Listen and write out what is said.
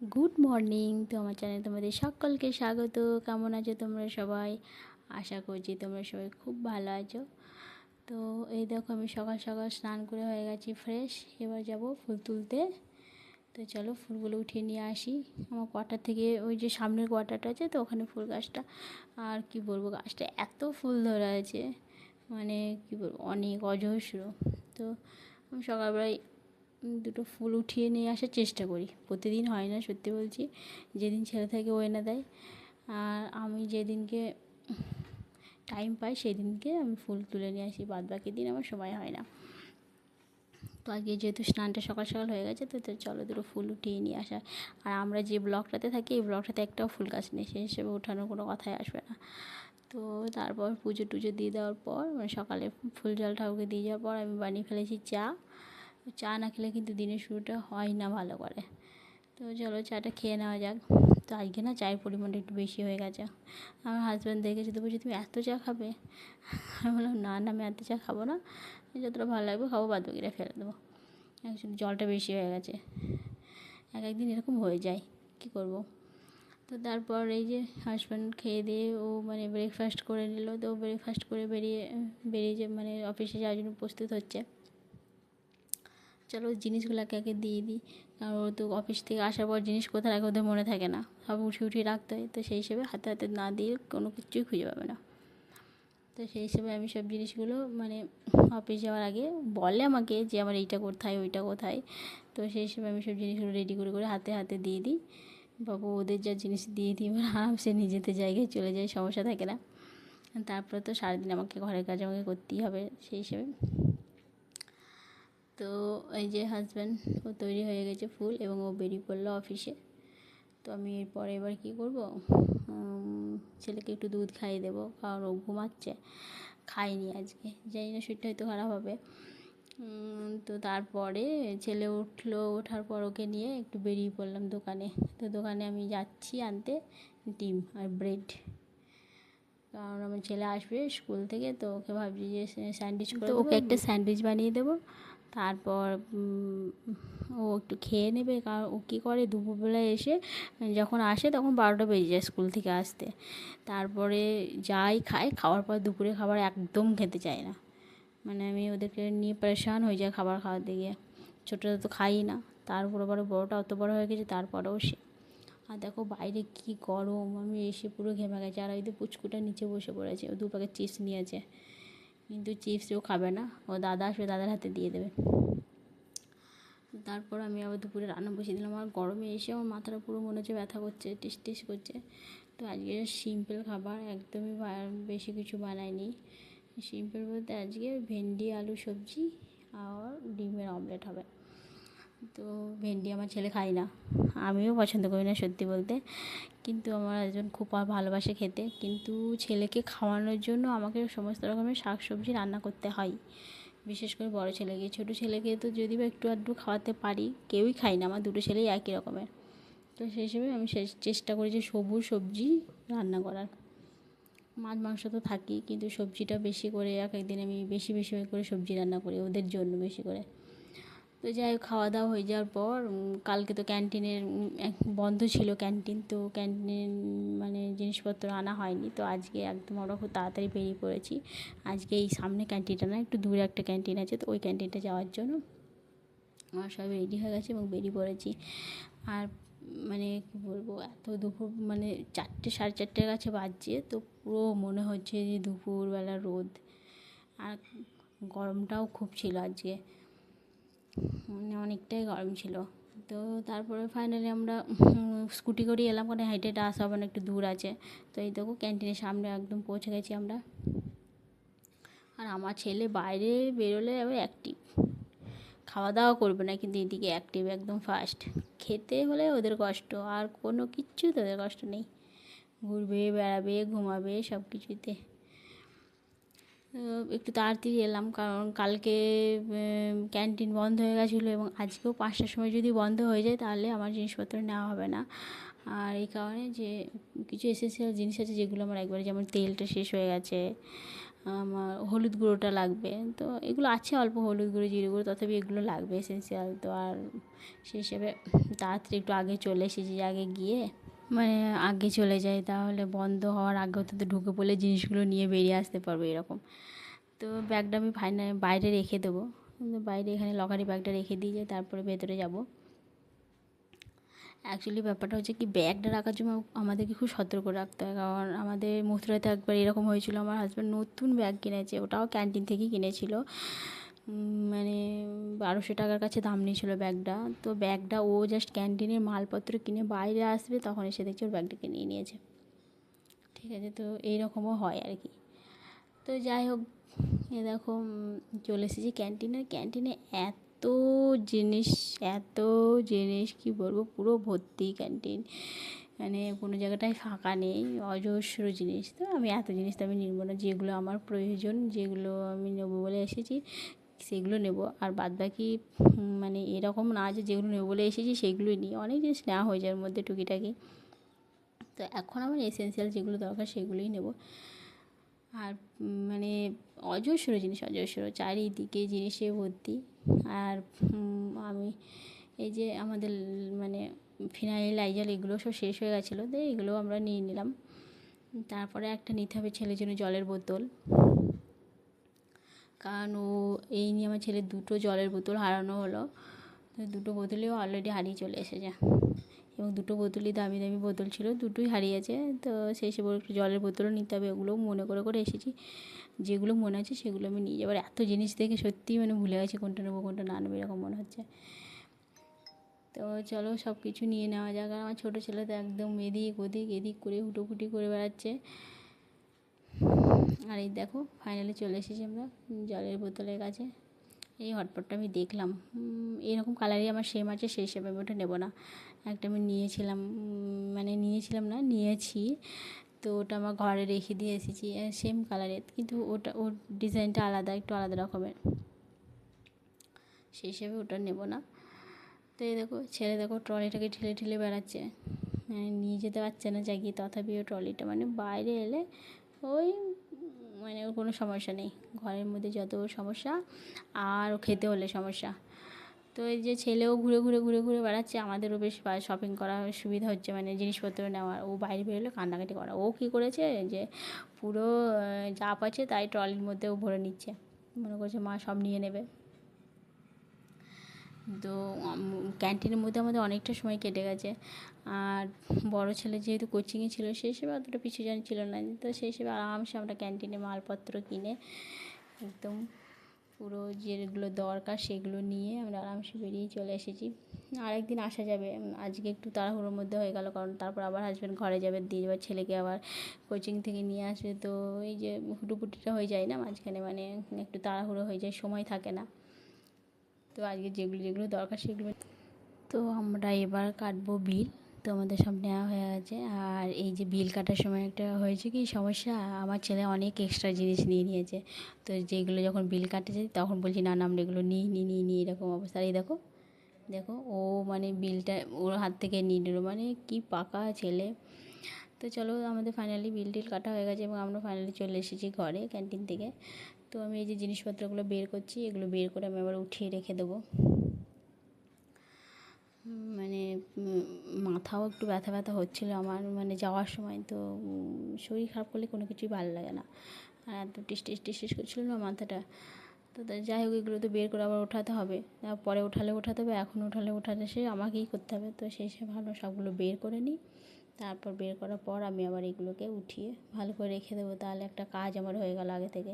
Good morning তো আমার channel তোমাদের সকলকে স্বাগত। কেমন আছো তোমরা সবাই? আশা করছি তোমরা সবাই খুব ভালো আছো। তো এই দেখো আমি সকাল সকাল স্নান করে হয়ে গেছি ফ্রেশ এবার যাব ফুল তুলতে। তো চলো ফুলগুলো উঠিয়ে নিয়ে আসি। আমার কোয়ার্টার থেকে ওই যে সামনের কোয়ার্টারটা আছে তো, ওখানে ফুল গাছটা। আর কি বলব, গাছটা এত ফুল ধরে আছে। মানে কি বলব, অনেক অজস্র। তো আমি সকালবেলায় দুটো ফুল উঠিয়ে নিয়ে আসার চেষ্টা করি। প্রতিদিন হয় না, সত্যি বলছি। যেদিন ছেলে থাকে ও এনে দেয়। আর আমি যেদিনকে টাইম পাই, সেদিনকে আমি ফুল তুলে নিয়ে আসি। বাদ বাকি দিন আমার সময় হয় না। তো আগে যেহেতু স্নানটা সকাল সকাল হয়ে গেছে, তো তো চলো দুটো ফুল উঠিয়ে নিয়ে আসা। আর আমরা যে ব্লকটাতে থাকি, এই ব্লকটাতে একটাও ফুল গাছ নেই। সেই হিসেবে ওঠানোর কোনো কথাই আসবে না। তো তারপর পুজো টুজো দিয়ে দেওয়ার পর মানে সকালে ফুল জল ঠাকুরকে দিয়ে যাওয়ার পর আমি বানিয়ে ফেলেছি চা। চা না খেলে কিন্তু দিনের শুরুটা হয় না ভালো করে। তো চলো চাটা খেয়ে নেওয়া যাক। তো আজকে না চায়ের পরিমাণটা একটু বেশি হয়ে গেছে। আমার হাজব্যান্ড দেখেছে, তো বলছি, তুমি এত চা খাবে? আমি বললাম, না না, আমি এত চা খাব না। যতটা ভালো লাগবে খাব বাদ বাকিটা ফেলে দেবো। অ্যাকচুয়ালি জলটা বেশি হয়ে গেছে। এক একদিন এরকম হয়ে যায়, কী করব? তো তারপর এই যে হাজব্যান্ড খেয়ে দিয়ে ও মানে ব্রেকফাস্ট করে নিল। তো ব্রেকফাস্ট করে বেরিয়ে বেরিয়ে যে মানে অফিসে যাওয়ার জন্য প্রস্তুত হচ্ছে। চলো জিনিসগুলো একে দিয়ে দিই। কারণ ও তো অফিস থেকে আসার পর জিনিস কোথায় রাখে ওদের মনে থাকে না। সব উঠিয়ে উঠিয়ে রাখতে হয়। তো সেই হিসেবে হাতে হাতে না দিয়ে কোনো কিছুই খুঁজে পাবে না। তো সেই হিসেবে আমি সব জিনিসগুলো মানে অফিস যাওয়ার আগে বলে আমাকে যে আমার এইটা কোথায়, ওইটা কোথায়। তো সেই হিসেবে আমি সব জিনিসগুলো রেডি করে করে হাতে হাতে দিয়ে দিই। বাবু ওদের যা জিনিস দিয়ে দিই, এবার আরামসে নিজেদের জায়গায় চলে যায়, সমস্যা থাকে না। তারপরে তো সারাদিন আমাকে ঘরের কাজ আমাকে করতেই হবে। সেই হিসেবে তো এই যে হাজব্যান্ড ও তৈরি হয়ে গেছে ফুল এবং ও বেরিয়ে পড়ল অফিসে তো আমি এরপরে এবার কী করব? ছেলেকে একটু দুধ খাইয়ে দেবো। কারণ ও ঘুমাচ্ছে। খাইনি আজকে। জানি না শরীরটা হয়তো খারাপ হবে। তো তারপরে ছেলে উঠল ওঠার পর ওকে নিয়ে একটু বেরিয়ে পড়লাম দোকানে। তো দোকানে আমি যাচ্ছি আনতে ডিম আর ব্রেড কারণ আমার ছেলে আসবে স্কুল থেকে তো ওকে ভাবছি যে স্যান্ডউইচ করে ওকে একটা স্যান্ডউইচ বানিয়ে দেবো। তারপর ও একটু খেয়ে নেবে, কারণ ও কী করে, দুপুরবেলায় এসে যখন আসে তখন বারোটা বেজে যায় স্কুল থেকে আসতে। তারপরে যাই খায় খাওয়ার পর দুপুরে খাবার একদম খেতে চায় না। মানে আমি ওদেরকে নিয়ে পরেশান হয়ে যায় খাবার খাওয়াতে গিয়ে ছোটোটা তো খাই না, তারপর আবার বড়োটা অত বড়ো হয়ে গেছে, তারপরেও সে। আর দেখো বাইরে কি গরম, আমি এসে পুরো ঘেমে গেছে। আর ওই তো পুচকুটা নিচে বসে পড়েছে, ও দু প্যাকেট চিপস নিয়েছে। কিন্তু চিপস ও খাবে না। ও দাদা আসবে, দাদার হাতে দিয়ে দেবে। তারপর আমি আবার দুপুরে রান্না বসিয়ে দিলাম। আর গরমে এসে আমার মাথাটা পুরো মনে হচ্ছে ব্যথা করছে, টিস টিস করছে। তো আজকে সিম্পল খাবার, একদমই বেশি কিছু বানায়নি সিম্পল বলতে আজকে ভেন্ডি, আলু সবজি আর ডিমের অমলেট হবে। তো ভেন্ডি আমার ছেলে খায় না। আমিও পছন্দ করি না সত্যি বলতে। কিন্তু আমার একজন খুব ভালোবাসে খেতে। কিন্তু ছেলেকে খাওয়ানোর জন্য আমাকে সমস্ত রকমের শাক সবজি রান্না করতে হয়। বিশেষ করে বড়ো ছেলেকে। ছোটো ছেলেকে তো যদি বা একটু আধটু খাওয়াতে পারি, কেউই খাই না। আমার দুটো ছেলেই একই রকমের। তো সেই হিসেবে আমি চেষ্টা করি যে সবুজ সবজি রান্না করার। মাছ, মাংস তো থাকি কিন্তু সবজিটা বেশি করে এক একদিন আমি বেশি বেশি করে সবজি রান্না করি ওদের জন্য বেশি করে। তো যাই হোক খাওয়া দাওয়া হয়ে যাওয়ার পর কালকে তো ক্যান্টিনের বন্ধ ছিল ক্যান্টিন, তো ক্যান্টিনের মানে জিনিসপত্র আনা হয়নি। তো আজকে একদম আমরা খুব তাড়াতাড়ি বেরিয়ে পড়েছি। আজকে এই সামনে ক্যান্টিনটা না, একটু দূরে একটা ক্যান্টিন আছে, তো ওই ক্যান্টিনটা যাওয়ার জন্য আমার সবাই রেডি হয়ে গেছে এবং বেরিয়ে পড়েছি। আর মানে কী বলব, এত দুপুর মানে চারটে, সাড়ে চারটের কাছে বাজছে, তো পুরো মনে হচ্ছে যে দুপুরবেলা রোদ। আর গরমটাও খুব ছিল আজকে। মানে অনেকটাই গরম ছিল। তো তারপরে ফাইনালি আমরা স্কুটি করেই এলাম, কারণ হেঁটে আসা হবে না একটু দূর আছে। তো এই দেখো ক্যান্টিনের সামনে একদম পৌঁছে গেছি আমরা। আর আমার ছেলে বাইরে বেরোলে আবার অ্যাক্টিভ খাওয়া দাওয়া করবে না কিন্তু এদিকে অ্যাক্টিভ একদম ফাস্ট খেতে হলে ওদের কষ্ট, আর কোনো কিচ্ছু ওদের কষ্ট নেই। ঘুরবে, বেড়াবে, ঘুমাবে সব কিছুতে একটু তাড়াতাড়ি এলাম, কারণ কালকে ক্যান্টিন বন্ধ হয়ে গেছিল এবং আজকেও পাঁচটার সময় যদি বন্ধ হয়ে যায় তাহলে আমার জিনিসপত্র নেওয়া হবে না। আর এই কারণে যে কিছু এসেন্সিয়াল জিনিস আছে যেগুলো আমার একবারে যেমন তেলটা শেষ হয়ে গেছে, আমার হলুদ গুঁড়োটা লাগবে, তো এগুলো আছে অল্প হলুদ গুঁড়ো, জিরে গুঁড়ো, তথাপি এগুলো লাগবে এসেন্সিয়াল তো আর সেই হিসেবে তাড়াতাড়ি একটু আগে চলে এসেছি আগে গিয়ে। মানে আগে চলে যায় তাহলে বন্ধ হওয়ার আগে অন্তত ঢুকে পড়লে জিনিসগুলো নিয়ে বেরিয়ে আসতে পারব এরকম। তো ব্যাগটা আমি ফাইনাল বাইরে রেখে দেবো। বাইরে এখানে লকারি ব্যাগটা রেখে দিয়ে যাই, তারপরে ভেতরে যাব। অ্যাকচুয়ালি ব্যাপারটা হচ্ছে কি, ব্যাগটা রাখার জন্য আমাদেরকে খুব সতর্ক রাখতে হয়। কারণ আমাদের মথুরাতে একবার এরকম হয়েছিল, আমার হাজব্যান্ড নতুন ব্যাগ কিনেছে, ওটাও ক্যান্টিন থেকেই কিনেছিল। মানে বারোশো টাকার কাছে দাম নিয়েছিল ব্যাগটা। তো ব্যাগটা ও জাস্ট ক্যান্টিনের মালপত্র কিনে বাইরে আসবে, তখন এসে দেখছি ওর ব্যাগটাকে নিয়ে নিয়েছে। ঠিক আছে, তো এইরকমও হয় আর কি। তো যাই হোক, এ দেখো চলে এসেছি ক্যান্টিনে ক্যান্টিনে এত জিনিস এত জিনিস, কি বলব, পুরো ভর্তি ক্যান্টিন মানে কোনো জায়গাটায় ফাঁকা নেই, অজস্র জিনিস। তো আমি এত জিনিস তো আমি নিব না, যেগুলো আমার প্রয়োজন, যেগুলো আমি নেব বলে এসেছি। সেগুলো নেব। আর বাদ বাকি মানে এরকম না যে যেগুলো নেব বলে এসেছি সেগুলোই নিই। অনেক জিনিস নেওয়া হয়ে যায় মধ্যে টুকিটাকি। তো এখন আমার এসেন্সিয়াল যেগুলো দরকার সেগুলোই নেব। আর মানে অজস্র জিনিস, অজস্র চারিদিকে জিনিসে ভর্তি। আর আমি এই যে আমাদের মানে ফিনাইল লাইজাল এগুলো সব শেষ হয়ে গেছিল, তো এগুলো আমরা নিয়ে নিলাম। তারপরে একটা নিতে হবে ছেলের জন্য জলের বোতল। কারণ ও এই নিয়ে আমার ছেলের দুটো জলের বোতল হারানো হলো। দুটো বোতলেও অলরেডি হারিয়ে চলে এসেছে। এবং দুটো বোতলই দামি দামি বোতল ছিল, দুটোই হারিয়েছে। তো সেই হিসেবে একটু জলের বোতলও নিতে হবে ওগুলো মনে করে করে এসেছি। যেগুলো মনে আছে সেগুলো আমি নিয়ে যাবার এত জিনিস দেখে সত্যিই মানে ভুলে গেছি কোনটা নেব, কোনটা না নেব, এরকম মনে হচ্ছে। তো চলো সব কিছু নিয়ে নেওয়া যাক। আর আমার ছোটো ছেলে তো একদম এদিক ওদিক, এদিক করে হুটোপুটি করে বেড়াচ্ছে। আর এই দেখো ফাইনালি চলে এসেছি আমরা, জলের বোতলের কাছে। এই হটপটটা আমি দেখলাম। এরকম কালারই আমার সেম আছে, সেই হিসেবে আমি ওটা নেব না। একটা আমি নিয়েছিলাম মানে নিয়েছিলাম না, নিয়েছি। তো ওটা আমার ঘরে রেখে দিয়ে এসেছি সেম কালারের কিন্তু ওটা, ওর ডিজাইনটা আলাদা, একটু আলাদা রকমের। সেই হিসেবে ওটা নেব না। তো এই দেখো, ছেলে দেখো, ট্রলিটাকে ঠেলে ঠেলে বেড়াচ্ছে। নিয়ে যেতে পারছে না জাগিয়ে তথাপি ও ট্রলিটা মানে বাইরে এলে ওই মানে ওর কোনো সমস্যা নেই। ঘরের মধ্যে যত সমস্যা, আর খেতে হলে সমস্যা। তো এই যে ছেলেও ঘুরে ঘুরে ঘুরে ঘুরে বেড়াচ্ছে, আমাদেরও বেশ শপিং করা সুবিধা হচ্ছে মানে জিনিসপত্র নেওয়ার। ও বাইরে বেরোলে কান্নাকাটি করা। ও কী করেছে যে পুরো যা পাচ্ছে তাই ট্রলির মধ্যেও ভরে নিচ্ছে। মনে করছে মা সব নিয়ে নেবে। তো ক্যান্টিনের মধ্যে আমাদের অনেকটা সময় কেটে গেছে। আর বড় ছেলে যেহেতু কোচিংয়ে ছিল সেই হিসেবে অতটা পিছু জানি ছিল না। তো সেই হিসেবে আরামসে আমরা ক্যান্টিনে মালপত্র কিনে একদম পুরো যেগুলো দরকার সেগুলো নিয়ে আমরা আরামসে বেরিয়ে চলে এসেছি। আরেকদিন আসা যাবে। আজকে একটু তাড়াহুড়োর মধ্যে হয়ে গেল, কারণ তারপর আবার হাজব্যান্ড ঘরে যাবে দিয়ে যাবে ছেলেকে আবার কোচিং থেকে নিয়ে আসবে। তো এই যে হুটুপুটিটা হয়ে যায় না মাঝখানে মানে একটু তাড়াহুড়ো হয়ে যায়, সময় থাকে না। তো আজকে যেগুলো যেগুলো দরকার সেগুলো তো আমরা এবার কাটবো বিল। তো আমাদের সব নেওয়া হয়ে গেছে। আর এই যে বিল কাটার সময় একটা হয়েছে কি সমস্যা? আমার ছেলে অনেক এক্সট্রা জিনিস নিয়ে নিয়েছে। তো যেগুলো যখন বিল কাটে যায় তখন বলছি, না না, আমরা এগুলো নিই নিই নিই নিই। এরকম অবস্থা। এই দেখো দেখো, ও মানে বিলটা ওর হাত থেকে নিয়ে নিল। মানে কি পাকা ছেলে। তো চলো আমাদের ফাইনালি বিল টিল কাটা হয়ে গেছে এবং আমরা ফাইনালি চলে এসেছি ঘরে ক্যান্টিন থেকে। তো আমি এই যে জিনিসপত্রগুলো বের করছি, এগুলো বের করে আমি আবার উঠিয়ে রেখে দেবো। মানে মাথাও একটু ব্যথা ব্যথা হচ্ছিল আমার মানে যাওয়ার সময় তো শরীর খারাপ করলে কোনো কিছুই ভালো লাগে না। আর এত টিস টিস টিস টিস করছিল না মাথাটা। তো যাই হোক, এগুলো তো বের করে আবার ওঠাতে হবে। পরে ওঠালে ওঠাতে হবে, এখন ওঠালে ওঠাতে সে আমাকেই করতে হবে। তো সেই সে ভালো সবগুলো বের করে নিই। তারপর বের করার পর আমি আবার এগুলোকে উঠিয়ে ভালো করে রেখে দেবো। তাহলে একটা কাজ আমার হয়ে গেল আগে থেকে।